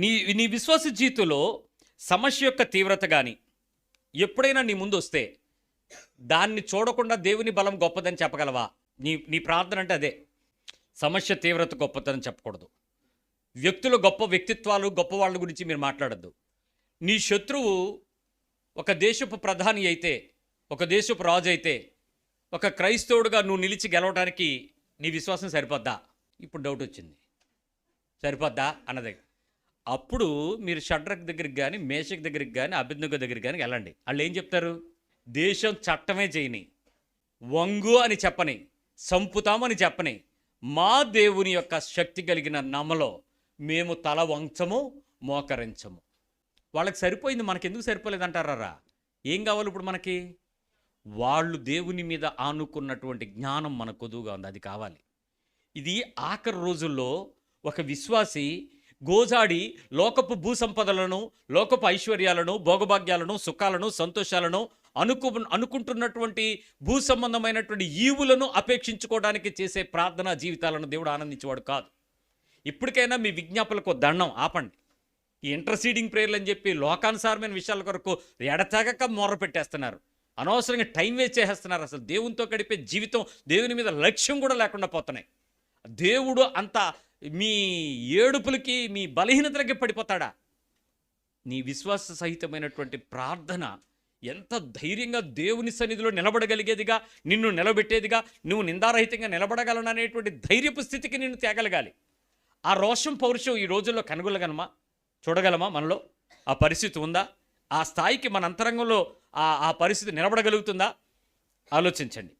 నీ నీ విశ్వాస జీవితంలో సమస్య యొక్క తీవ్రత కానీ ఎప్పుడైనా నీ ముందు వస్తే దాన్ని చూడకుండా దేవుని బలం గొప్పదని చెప్పగలవా? నీ నీ ప్రార్థన అంటే అదే. సమస్య తీవ్రత గొప్పతనం చెప్పకూడదు. వ్యక్తులు గొప్ప వ్యక్తిత్వాలు గొప్ప వాళ్ళ గురించి మీరు మాట్లాడద్దు. నీ శత్రువు ఒక దేశపు ప్రధాని అయితే ఒక దేశపు రాజు అయితే ఒక క్రైస్తవుడుగా నువ్వు నిలిచి గెలవడానికి నీ విశ్వాసం సరిపోద్దా? ఇప్పుడు డౌట్ వచ్చింది. సరిపోద్దా? అన్నది. అప్పుడు మీరు షడ్రక్ దగ్గరికి కానీ మేషక్ దగ్గరికి కానీ అభిజ్ఞ దగ్గరికి కానీ వెళ్ళండి. వాళ్ళు ఏం చెప్తారు? దేశం చట్టమే చేయని వంగు అని చెప్పని సంపుతామని చెప్పని మా దేవుని యొక్క శక్తి కలిగిన నమలో మేము తల వంచము మోకరించము. వాళ్ళకి సరిపోయింది మనకెందుకు సరిపోలేదంటారా ఏం కావాలి ఇప్పుడు మనకి? వాళ్ళు దేవుని మీద ఆనుకున్నటువంటి జ్ఞానం మనకు కొదువుగా ఉంది అది కావాలి. ఇది ఆఖరి రోజుల్లో ఒక విశ్వాసి గోజాడి లోకపు భూసంపదలను లోకపు ఐశ్వర్యాలను భోగభాగ్యాలను సుఖాలను సంతోషాలను అనుకు అనుకుంటున్నటువంటి భూ సంబంధమైనటువంటి ఈవులను అపేక్షించుకోవడానికి చేసే ప్రార్థనా జీవితాలను దేవుడు ఆనందించేవాడు కాదు. ఇప్పటికైనా మీ విజ్ఞాపనలకు దండం ఆపండి. ఈ ఇంటర్సీడింగ్ ప్రేయర్లు అని చెప్పి లోకానుసారమైన విషయాల కొరకు ఎడతెగక మొర్ర పెట్టేస్తున్నారు. అనవసరంగా టైం వేస్ట్ చేసేస్తున్నారు. అసలు దేవునితో గడిపే జీవితం దేవుని మీద లక్ష్యం కూడా లేకుండా పోతున్నాయి. దేవుడు అంత మీ ఏడుపులకి మీ బలహీనతలకి పడిపోతాడా? నీ విశ్వాస సహితమైనటువంటి ప్రార్థన ఎంత ధైర్యంగా దేవుని సన్నిధిలో నిలబడగలిగేదిగా నిన్ను నిలబెట్టేదిగా నువ్వు నిందారహితంగా నిలబడగలననేటువంటి ధైర్యపు స్థితికి నిన్ను తేగలగాలి. ఆ రోషం పౌరుషం ఈ రోజుల్లో కనుగొలగలమా చూడగలమా మనలో? ఆ పరిస్థితి ఉందా? ఆ స్థాయికి మన అంతరంగంలో ఆ ఆ పరిస్థితి నిలబడగలుగుతుందా? ఆలోచించండి.